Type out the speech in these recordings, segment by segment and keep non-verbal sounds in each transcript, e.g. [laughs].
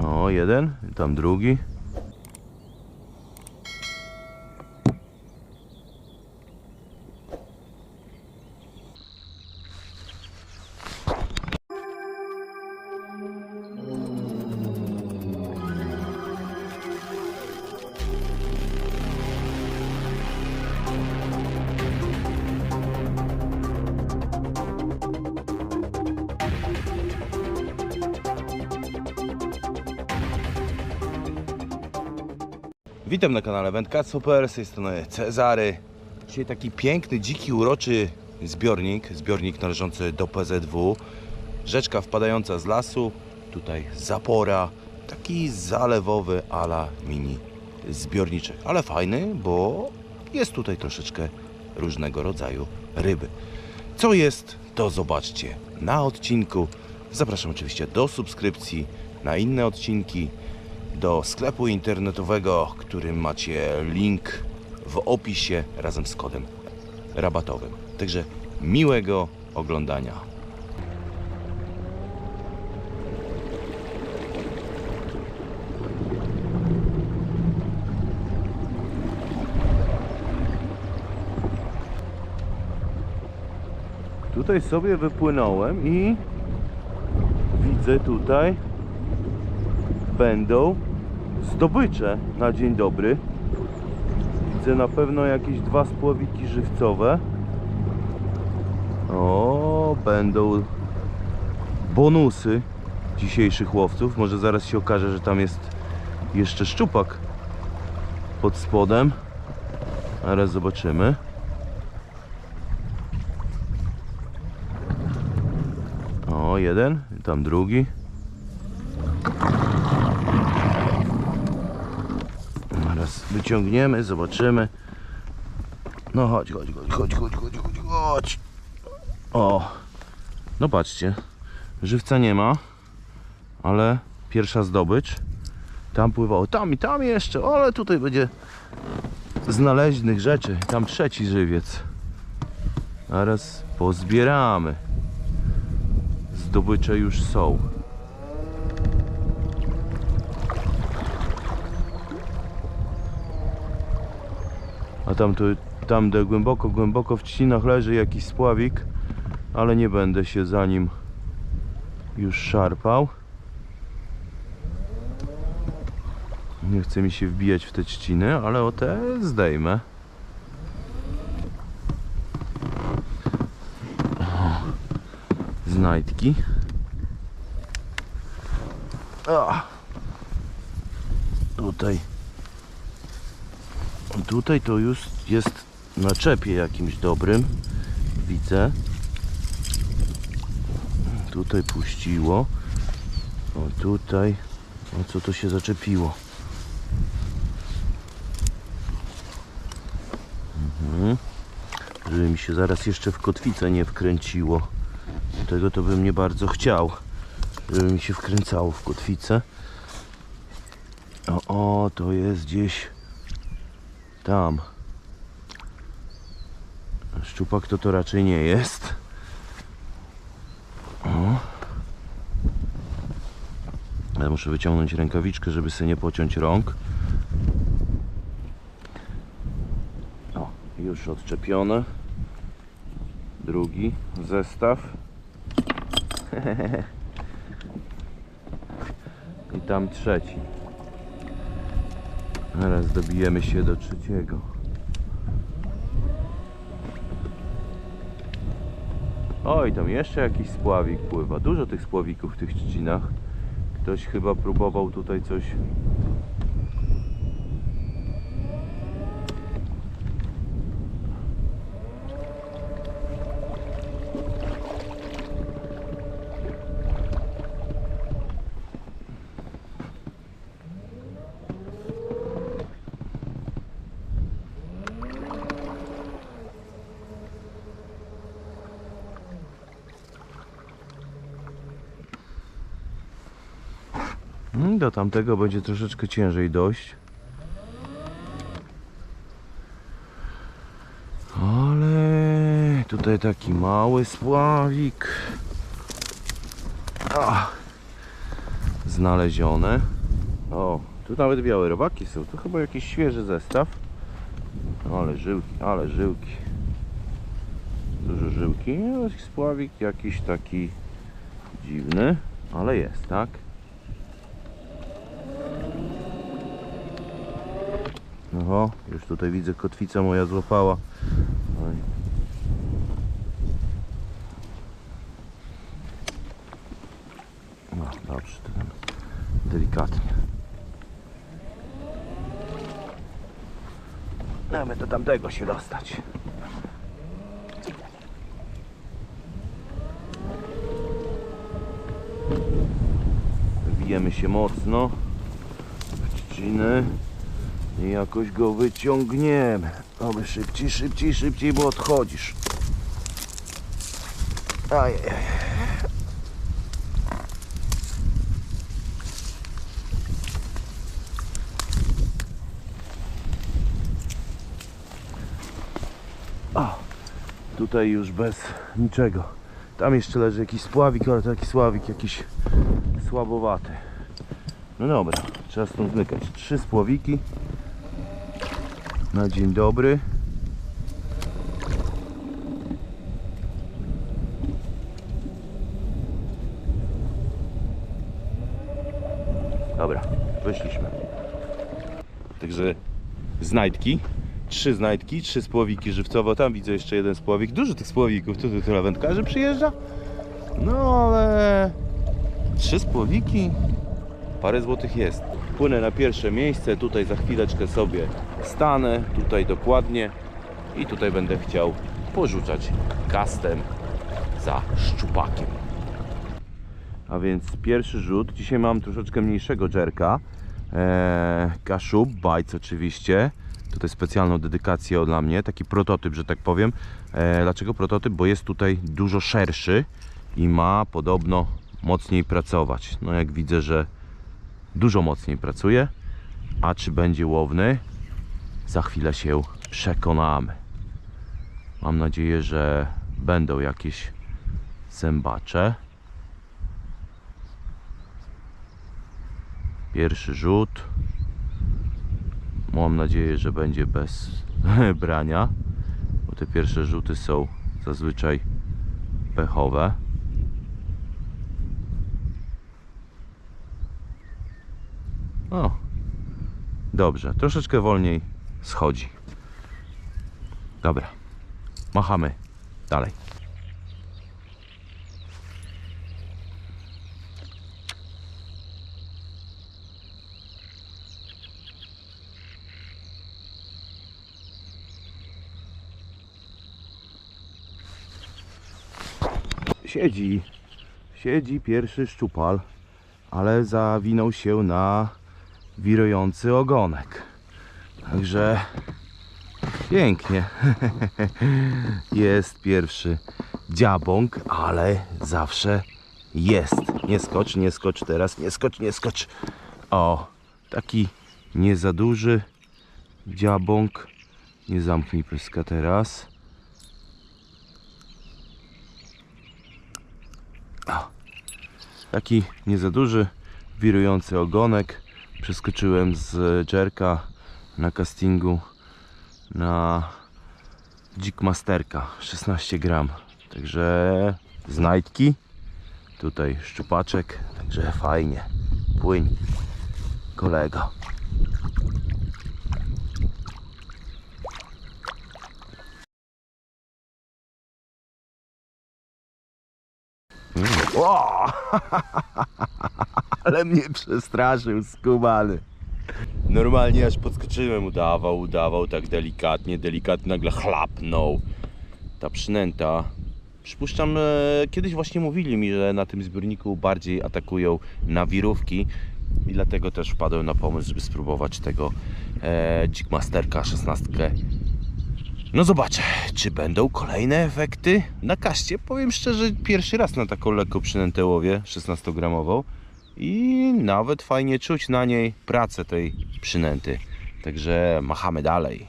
O, jeden, tam drugi. Witam na kanale Wędka Super, z tej strony Cezary. Dzisiaj taki piękny, dziki, uroczy zbiornik, zbiornik należący do PZW. Rzeczka wpadająca z lasu, tutaj zapora, taki zalewowy ala mini zbiorniczek, ale fajny, bo jest tutaj troszeczkę różnego rodzaju ryby. Co jest, to zobaczcie na odcinku. Zapraszam oczywiście do subskrypcji na inne odcinki do sklepu internetowego, którym macie link w opisie razem z kodem rabatowym. Także miłego oglądania. Tutaj sobie wypłynąłem i widzę tutaj będą zdobycze na dzień dobry. Widzę na pewno jakieś dwa spławiki żywcowe. O, będą bonusy dzisiejszych łowców. Może zaraz się okaże, że tam jest jeszcze szczupak pod spodem. Zaraz zobaczymy. O, jeden, tam drugi. Teraz wyciągniemy, zobaczymy. No chodź, chodź, chodź, chodź, chodź, chodź, chodź, chodź. O, no patrzcie, żywca nie ma, ale pierwsza zdobycz. Tam pływało, tam i tam jeszcze, ale tutaj będzie znaleźnych rzeczy. Tam trzeci żywiec. Zaraz pozbieramy. Zdobycze już są. A tam, tu, tam de głęboko, głęboko w trzcinach leży jakiś spławik, ale nie będę się za nim już szarpał. Nie chce mi się wbijać w te trzciny, ale o te zdejmę. O, Znajdki. A. Tutaj Tutaj to już jest na czepie jakimś dobrym. Widzę. Tutaj puściło. O tutaj. O co to się zaczepiło? Mhm. Żeby mi się zaraz jeszcze w kotwicę nie wkręciło. Tego to bym nie bardzo chciał. Żeby mi się wkręcało w kotwicę. O, o to jest gdzieś tam. Szczupak to to raczej nie jest. O. Ale muszę wyciągnąć rękawiczkę, żeby sobie nie pociąć rąk. O, już odczepione. Drugi zestaw. [laughs] I tam trzeci. Teraz dobijemy się do trzeciego. Oj, tam jeszcze jakiś spławik pływa. Dużo tych spławików w tych trzcinach. Ktoś chyba próbował tutaj coś. Do tamtego będzie troszeczkę ciężej dojść. Ale tutaj taki mały spławik. Ach. znalezione. O, tu nawet białe robaki są. To chyba jakiś świeży zestaw. Ale żyłki, ale żyłki. Dużo żyłki. Spławik jakiś taki dziwny, ale jest, tak? Oho, już tutaj widzę kotwica moja złapała. Oj. No dobrze, tam delikatnie. Damy do tamtego się dostać. Bijemy się mocno w trzcinę i jakoś go wyciągniemy. Oby szybciej, szybciej, szybciej, bo odchodzisz. Ajajaj. O, tutaj już bez niczego. Tam jeszcze leży jakiś spławik, ale taki sławik jakiś słabowaty. No dobra, trzeba stąd zmykać. Trzy spławiki na dzień dobry. Dobra, wyszliśmy. Także znajdki. Trzy znajdki, trzy spławiki żywcowo. Tam widzę jeszcze jeden spławik. Dużo tych spławików. Tu tyle wędkarzy przyjeżdża. No ale trzy spławiki. Parę złotych jest. Płynę na pierwsze miejsce. Tutaj za chwileczkę sobie stanę. Tutaj dokładnie. I tutaj będę chciał porzucać kastem za szczupakiem. A więc pierwszy rzut. Dzisiaj mam troszeczkę mniejszego jerka. Eee, Kaszub, bajc oczywiście. Tutaj specjalną dedykację dla mnie, taki prototyp, że tak powiem. Eee, dlaczego prototyp? Bo jest tutaj dużo szerszy i ma podobno mocniej pracować. No jak widzę, że dużo mocniej pracuje. A czy będzie łowny? Za chwilę się przekonamy. Mam nadzieję, że będą jakieś zębacze. Pierwszy rzut. Mam nadzieję, że będzie bez [laughs] brania, bo te pierwsze rzuty są zazwyczaj pechowe. O, dobrze, troszeczkę wolniej schodzi. Dobra, machamy dalej. Siedzi, siedzi pierwszy szczupal, ale zawinął się na wirujący ogonek. Także pięknie. [laughs] Jest pierwszy dziabąk, ale zawsze jest. Nie skocz, nie skocz teraz, nie skocz, nie skocz. O, taki nie za duży dziabąk. Nie zamknij pyska teraz. Taki nie za duży, wirujący ogonek. Przeskoczyłem z jerka na castingu na Masterka 16 gram. Także znajdki. Tutaj szczupaczek, także fajnie. Płyń, kolego. Mm. O! [laughs] Ale mnie przestraszył skubany. Normalnie aż podskoczyłem, udawał, udawał tak delikatnie, delikatnie nagle chlapnął. Ta przynęta. Przypuszczam, e, kiedyś właśnie mówili mi, że na tym zbiorniku bardziej atakują na wirówki i dlatego też wpadłem na pomysł, żeby spróbować tego e, Jigmasterka 16 no zobaczę, czy będą kolejne efekty na kaście. Powiem szczerze, pierwszy raz na taką lekko przynętę łowię 16-gramową i nawet fajnie czuć na niej pracę tej przynęty. Także machamy dalej.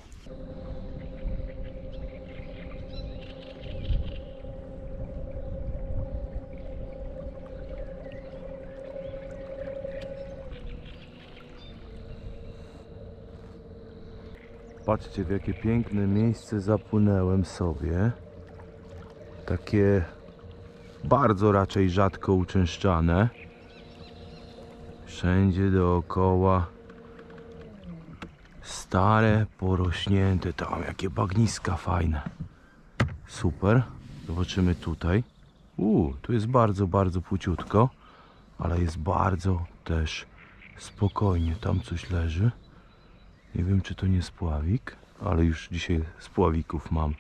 Patrzcie w jakie piękne miejsce zapłynęłem sobie. Takie bardzo raczej rzadko uczęszczane. Wszędzie dookoła stare, porośnięte tam, jakie bagniska fajne. Super. Zobaczymy tutaj. Uuu, tu jest bardzo, bardzo płciutko, ale jest bardzo też spokojnie. Tam coś leży. Nie wiem, czy to nie spławik, ale już dzisiaj spławików mam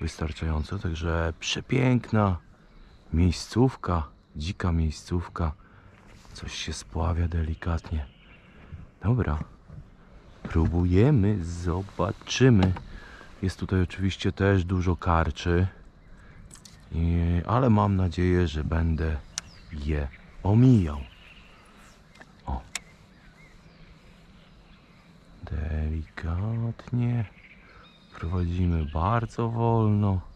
wystarczająco, także przepiękna miejscówka, dzika miejscówka. Coś się spławia delikatnie. Dobra, próbujemy, zobaczymy. Jest tutaj oczywiście też dużo karczy, i, ale mam nadzieję, że będę je omijał. O. Delikatnie. Prowadzimy bardzo wolno.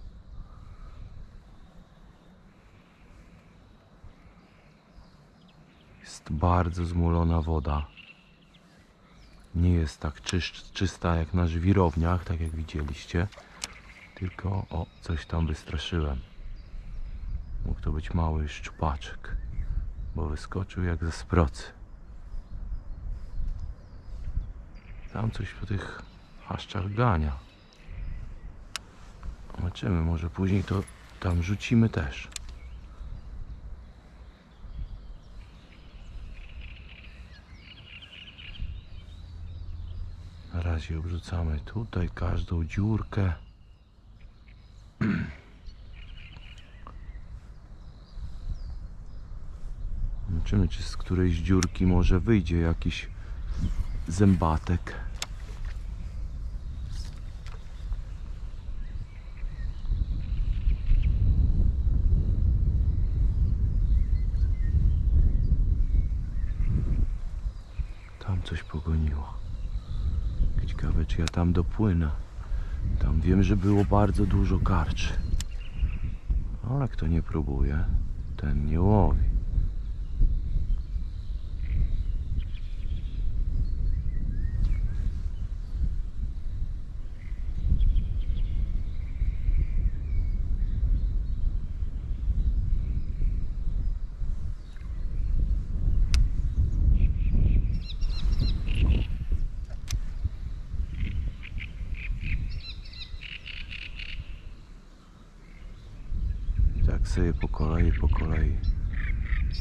Bardzo zmulona woda. Nie jest tak czysta jak na żwirowniach, tak jak widzieliście. Tylko o, coś tam wystraszyłem. Mógł to być mały szczupaczek, bo wyskoczył jak ze sprocy. Tam coś po tych chaszczach gania. Zobaczymy, może później to tam rzucimy też. Na razie obrzucamy tutaj każdą dziurkę. Zobaczymy, czy z którejś dziurki może wyjdzie jakiś zębatek. Tam coś pogoniło. Ciekawe, czy ja tam dopłynę. Tam wiem, że było bardzo dużo karczy. Ale kto nie próbuje, ten nie łowi. Tak sobie po kolei, po kolei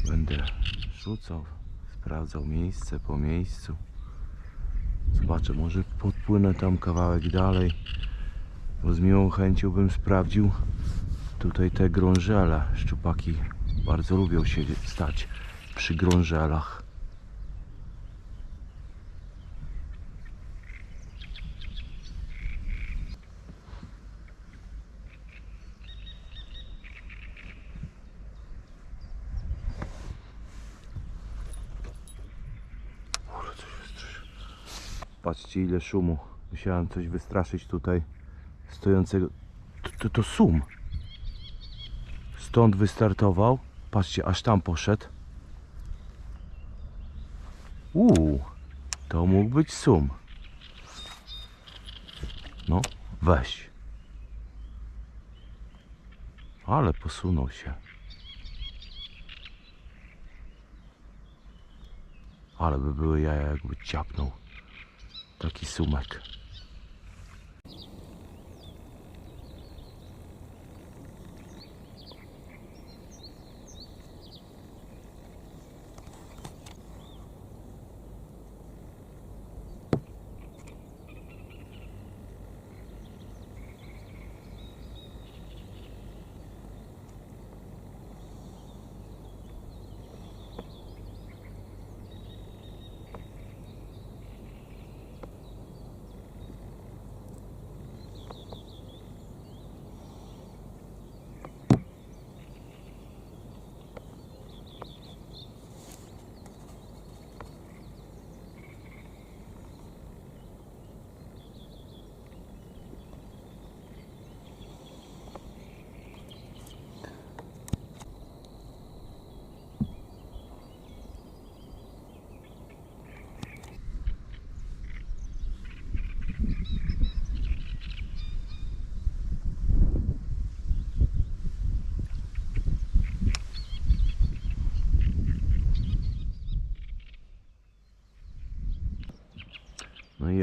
będę rzucał, sprawdzał miejsce po miejscu. Zobaczę, może podpłynę tam kawałek dalej, bo z miłą chęcią bym sprawdził tutaj te grążele. Szczupaki bardzo lubią się stać przy grążelach. Patrzcie ile szumu. Musiałem coś wystraszyć tutaj stojącego. To, to, to sum. Stąd wystartował. Patrzcie, aż tam poszedł. Uuu, to mógł być sum. No, weź. Ale posunął się. Ale by były jaja, jakby ciapnął taki sumek.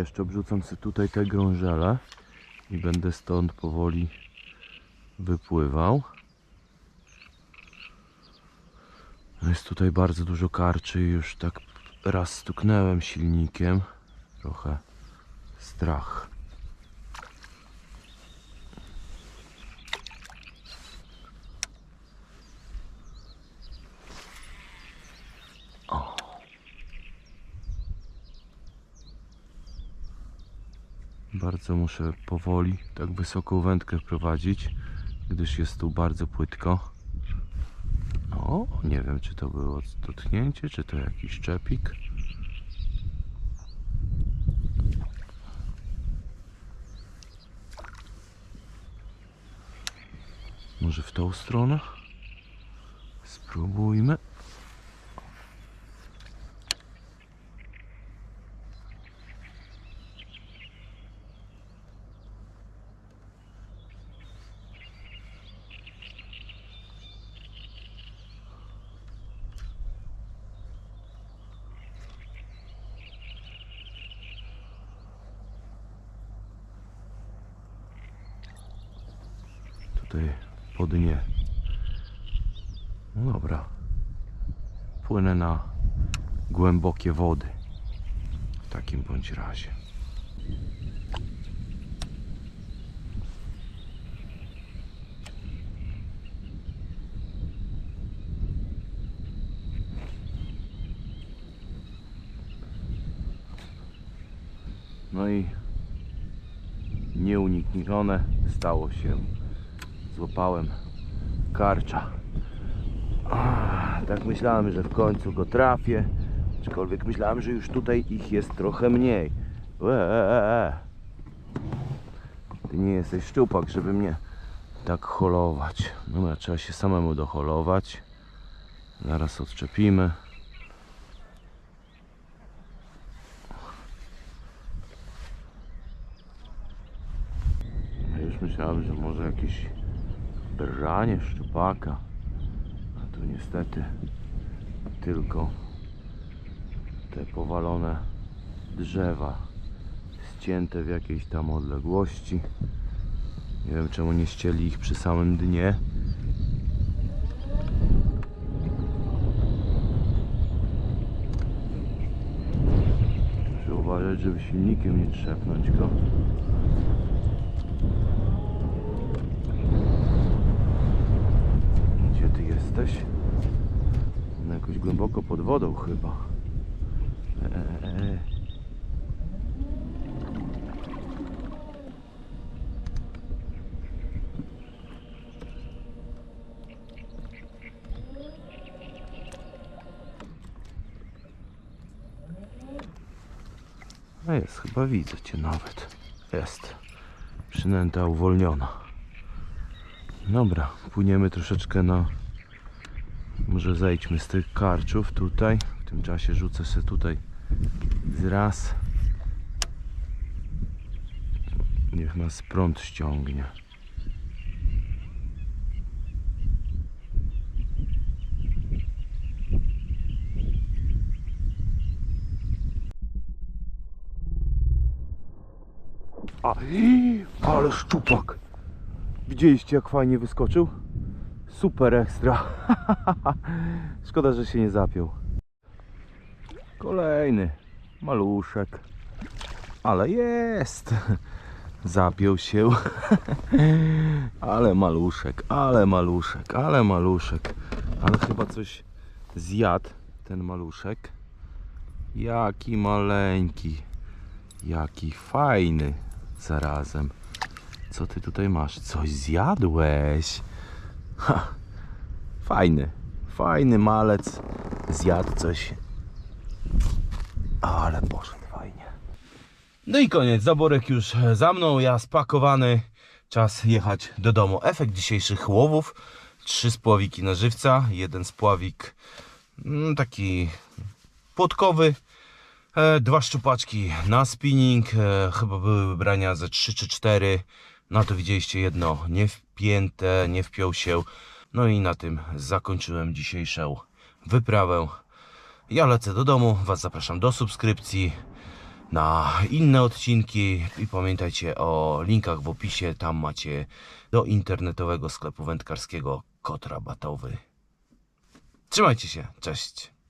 Jeszcze obrzucam sobie tutaj te grążele i będę stąd powoli wypływał. Jest tutaj bardzo dużo karczy już tak raz stuknęłem silnikiem. Trochę strach. Bardzo muszę powoli tak wysoką wędkę wprowadzić, gdyż jest tu bardzo płytko. O, nie wiem czy to było dotknięcie, czy to jakiś czepik. Może w tą stronę? Spróbujmy. Tutaj po dnie. No dobra. Płynę na głębokie wody. W takim bądź razie. No i nieuniknione stało się. Złapałem karcza. Tak myślałem, że w końcu go trafię. Aczkolwiek myślałem, że już tutaj ich jest trochę mniej. Ue, e, e, e. Ty nie jesteś szczupak, żeby mnie tak holować. Dobra, trzeba się samemu doholować. Zaraz odczepimy. Już myślałem, że może jakieś branie szczupaka. A tu niestety tylko te powalone drzewa ścięte w jakiejś tam odległości. Nie wiem czemu nie ścieli ich przy samym dnie. Uważać, żeby silnikiem nie trzepnąć go. Gdzie ty jesteś? No jakoś głęboko pod wodą chyba. E, e, e. A jest, chyba widzę cię nawet. Jest. Przynęta uwolniona. Dobra, płyniemy troszeczkę na. Może zejdźmy z tych karczów tutaj. W tym czasie rzucę sobie tutaj z raz. Niech nas prąd ściągnie. A, ale szczupak! Widzieliście jak fajnie wyskoczył? Super ekstra. [laughs] Szkoda, że się nie zapiął. Kolejny maluszek. Ale jest. [laughs] Zapiął się. [laughs] ale maluszek, ale maluszek, ale maluszek. Ale chyba coś zjadł ten maluszek. Jaki maleńki. Jaki fajny zarazem. Co ty tutaj masz? Coś zjadłeś? Ha, fajny, fajny malec. Zjadł coś. Ale poszedł fajnie. No i koniec. Zaborek już za mną. Ja spakowany. Czas jechać do domu. Efekt dzisiejszych łowów. Trzy spławiki na żywca. Jeden spławik mm, taki płotkowy. E, dwa szczupaczki na spinning. E, chyba były wybrania ze 3 czy 4. Na to widzieliście jedno niewpięte, nie wpiął się. No i na tym zakończyłem dzisiejszą wyprawę. Ja lecę do domu, Was zapraszam do subskrypcji na inne odcinki i pamiętajcie o linkach w opisie, tam macie do internetowego sklepu wędkarskiego kot rabatowy. Trzymajcie się, cześć!